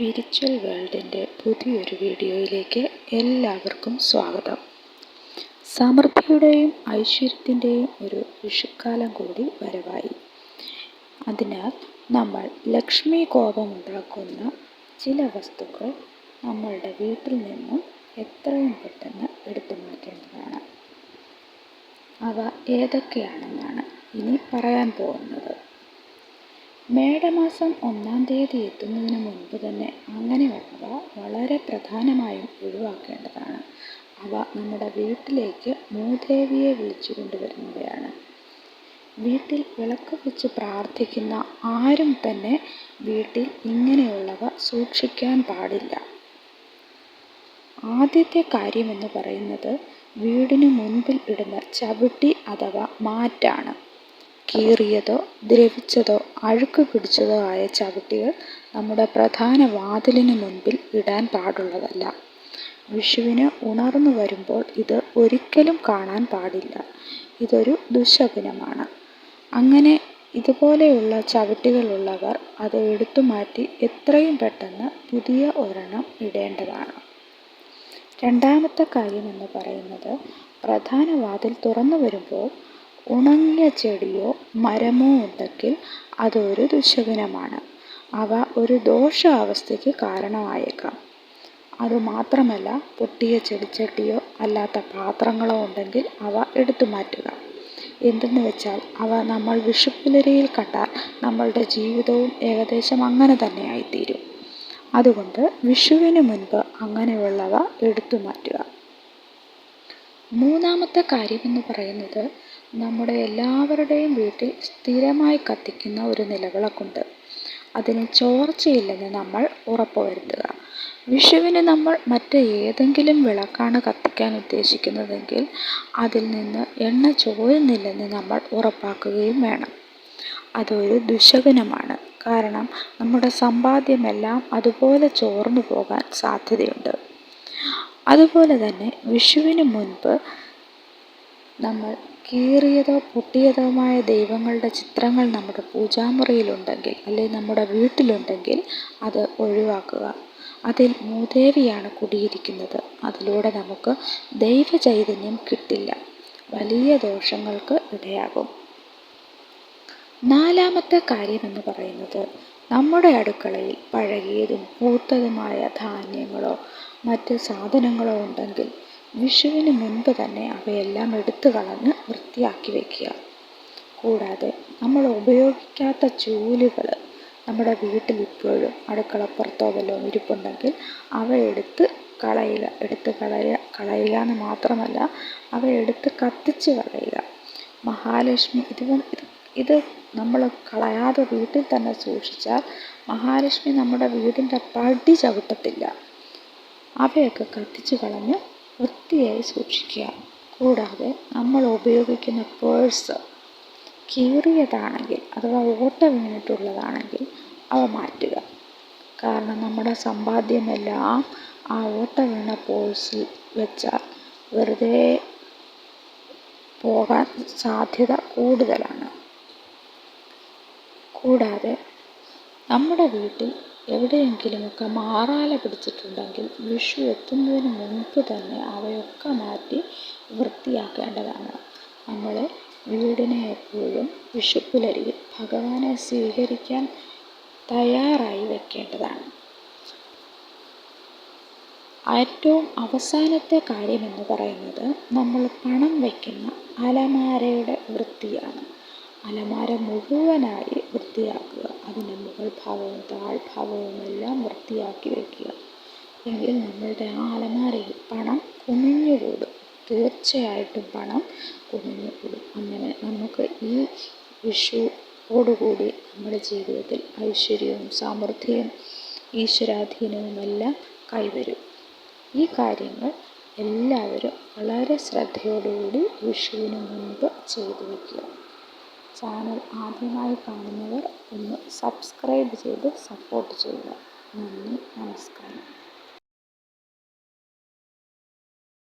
Spiritual വേൾഡിന്റെ പുതിയൊരു വീഡിയോയിലേക്ക് എല്ലാവർക്കും സ്വാഗതം. സമൃദ്ധിയുടെയും ഐശ്വര്യത്തിന്റെയും ഒരു വിഷുക്കാലം കൂടി വരവായി. അതിനാൽ നമ്മൾ ലക്ഷ്മി കോപമുണ്ടാക്കുന്ന ചില വസ്തുക്കൾ നമ്മളുടെ വീട്ടിൽ നിന്നും എത്രയും പെട്ടെന്ന് എടുത്തു മാറ്റേണ്ടതാണ്. അവ ഏതൊക്കെയാണെന്നാണ് ഇനി പറയാൻ പോകുന്നത്. മേടമാസം ഒന്നാം തീയതി എത്തുന്നതിന് മുൻപ് തന്നെ അങ്ങനെയുള്ളവ വളരെ പ്രധാനമായും ഒഴിവാക്കേണ്ടതാണ്. അവ നമ്മുടെ വീട്ടിലേക്ക് മൂദേവിയെ വിളിച്ചു കൊണ്ടുവരുന്നവയാണ്. വീട്ടിൽ വിളക്ക് വെച്ച് പ്രാർത്ഥിക്കുന്ന ആരും തന്നെ വീട്ടിൽ ഇങ്ങനെയുള്ളവ സൂക്ഷിക്കാൻ പാടില്ല. ആദ്യത്തെ കാര്യമെന്ന് പറയുന്നത് വീടിന് മുൻപിൽ ഇടുന്ന ചവിട്ടി അഥവാ മാറ്റാണ്. കീറിയതോ ദ്രവിച്ചതോ അഴുക്ക് പിടിച്ചതോ ആയ ചവിട്ടികൾ നമ്മുടെ പ്രധാന വാതിലിന് മുൻപിൽ ഇടാൻ പാടുള്ളതല്ല. വിഷുവിന് ഉണർന്നു വരുമ്പോൾ ഇത് ഒരിക്കലും കാണാൻ പാടില്ല. ഇതൊരു ദുശകുനമാണ്. അങ്ങനെ ഇതുപോലെയുള്ള ചവിട്ടികളുള്ളവർ അത് എടുത്തു മാറ്റി എത്രയും പെട്ടെന്ന് പുതിയ ഒരെണ്ണം ഇടേണ്ടതാണ്. രണ്ടാമത്തെ കാര്യം എന്ന് പറയുന്നത് പ്രധാന വാതിൽ തുറന്നു വരുമ്പോൾ ഉണങ്ങിയ ചെടിയോ മരമോ ഉണ്ടെങ്കിൽ അതൊരു ദുശകുനമാണ്. അവ ഒരു ദോഷ അവസ്ഥയ്ക്ക് കാരണമായേക്കാം അതുമാത്രമല്ല പൊട്ടിയ ചെടിച്ചട്ടിയോ അല്ലാത്ത പാത്രങ്ങളോ ഉണ്ടെങ്കിൽ അവ എടുത്തു മാറ്റുക. എന്തെന്ന് വെച്ചാൽ അവ നമ്മൾ വിഷുപ്പുലരിയിൽ കണ്ടാൽ നമ്മളുടെ ജീവിതവും ഏകദേശം അങ്ങനെ തന്നെയായിത്തീരും അതുകൊണ്ട് വിഷുവിന് മുൻപ് അങ്ങനെയുള്ളവ എടുത്തു മാറ്റുക. മൂന്നാമത്തെ കാര്യം എന്ന് പറയുന്നത് നമ്മുടെ എല്ലാവരുടെയും വീട്ടിൽ സ്ഥിരമായി കത്തിക്കുന്ന ഒരു നിലവിളക്കുണ്ട്. അതിന് ചോർച്ചയില്ലെന്ന് നമ്മൾ ഉറപ്പുവരുത്തുക വിഷുവിന് നമ്മൾ മറ്റ് ഏതെങ്കിലും വിളക്കാണ് കത്തിക്കാൻ ഉദ്ദേശിക്കുന്നതെങ്കിൽ അതിൽ നിന്ന് എണ്ണ ചോരുന്നില്ലെന്ന് നമ്മൾ ഉറപ്പാക്കുകയും വേണം. അതൊരു ദുശകുനമാണ്. കാരണം നമ്മുടെ സമ്പാദ്യമെല്ലാം അതുപോലെ ചോർന്നു പോകാൻ സാധ്യതയുണ്ട്. അതുപോലെ തന്നെ വിഷുവിന് മുൻപ് നമ്മൾ കീറിയതോ പൊട്ടിയതോമായ ദൈവങ്ങളുടെ ചിത്രങ്ങൾ നമ്മുടെ പൂജാമുറിയിലുണ്ടെങ്കിൽ അല്ലെങ്കിൽ നമ്മുടെ വീട്ടിലുണ്ടെങ്കിൽ അത് ഒഴിവാക്കുക. അതിൽ മൂദേവിയാണ് കുടിയിരിക്കുന്നത്. അതിലൂടെ നമുക്ക് ദൈവചൈതന്യം കിട്ടില്ല. വലിയ ദോഷങ്ങൾക്ക് ഇടയാകും. നാലാമത്തെ കാര്യം എന്ന് പറയുന്നത് നമ്മുടെ അടുക്കളയിൽ പഴകിയതും പൂത്തതുമായ ധാന്യങ്ങളോ മറ്റ് സാധനങ്ങളോ ഉണ്ടെങ്കിൽ വിഷുവിന് മുൻപ് തന്നെ അവയെല്ലാം എടുത്തു കളഞ്ഞ് വൃത്തിയാക്കി വയ്ക്കുക കൂടാതെ നമ്മൾ ഉപയോഗിക്കാത്ത ചൂലുകൾ നമ്മുടെ വീട്ടിൽ ഇപ്പോഴും അടുക്കളപ്പുറത്തോ വല്ലതും ഇരിപ്പുണ്ടെങ്കിൽ അവ എടുത്ത് കളയുക. എടുത്ത് കളയുക കളയുക എന്ന് മാത്രമല്ല അവ എടുത്ത് കത്തിച്ച് കളയുക. മഹാലക്ഷ്മി ഇത് ഇത് നമ്മൾ കളയാതെ വീട്ടിൽ തന്നെ സൂക്ഷിച്ചാൽ മഹാലക്ഷ്മി നമ്മുടെ വീടിന്റെ പടി ചവിട്ടത്തില്ല. അവയൊക്കെ കത്തിച്ച് കളഞ്ഞ് വൃത്തിയായി സൂക്ഷിക്കുക. കൂടാതെ നമ്മൾ ഉപയോഗിക്കുന്ന പേഴ്സ് കീറിയതാണെങ്കിൽ അഥവാ ഓട്ട വീണിട്ടുള്ളതാണെങ്കിൽ അവ മാറ്റുക. കാരണം നമ്മുടെ സമ്പാദ്യമെല്ലാം ആ ഓട്ട വീണ പേഴ്സിൽ വെച്ചാൽ വെറുതെ പോകാൻ സാധ്യത കൂടുതലാണ്. കൂടാതെ നമ്മുടെ വീട്ടിൽ എവിടെയെങ്കിലുമൊക്കെ മാറാല പിടിച്ചിട്ടുണ്ടെങ്കിൽ വിഷു എത്തുന്നതിന് മുൻപ് തന്നെ അവയൊക്കെ മാറ്റി വൃത്തിയാക്കേണ്ടതാണ്. നമ്മൾ വീടിനെ എപ്പോഴും വിഷുപ്പുലരിയിൽ ഭഗവാനെ സ്വീകരിക്കാൻ തയ്യാറായി വെക്കേണ്ടതാണ്. ഏറ്റവും അവസാനത്തെ കാര്യമെന്ന് പറയുന്നത് നമ്മൾ പണം വയ്ക്കുന്ന അലമാരയുടെ വൃത്തിയാണ്. അലമാര മുഴുവനായി വൃത്തിയാക്കുക. അതിന്റെ മുകൾ ഭാഗവും താഴ്ഭാഗവും എല്ലാം വൃത്തിയാക്കി വയ്ക്കുക. എങ്കിൽ നമ്മളുടെ ആ അലമാരയിൽ പണം കുമിഞ്ഞുകൂടും തീർച്ചയായിട്ടും പണം കുമിഞ്ഞുകൂടും അങ്ങനെ നമുക്ക് ഈ വിഷുവോടുകൂടി നമ്മുടെ ജീവിതത്തിൽ ഐശ്വര്യവും സമൃദ്ധിയും ഈശ്വരാധീനവുമെല്ലാം കൈവരും. ഈ കാര്യങ്ങൾ എല്ലാവരും വളരെ ശ്രദ്ധയോടുകൂടി വിഷുവിന് മുൻപ് ചെയ്തു വയ്ക്കുക. ചാനൽ ആദ്യമായി കാണുന്നവർ ഒന്ന് സബ്സ്ക്രൈബ് ചെയ്ത് സപ്പോർട്ട് ചെയ്യുക. നന്ദി നമസ്കാരം.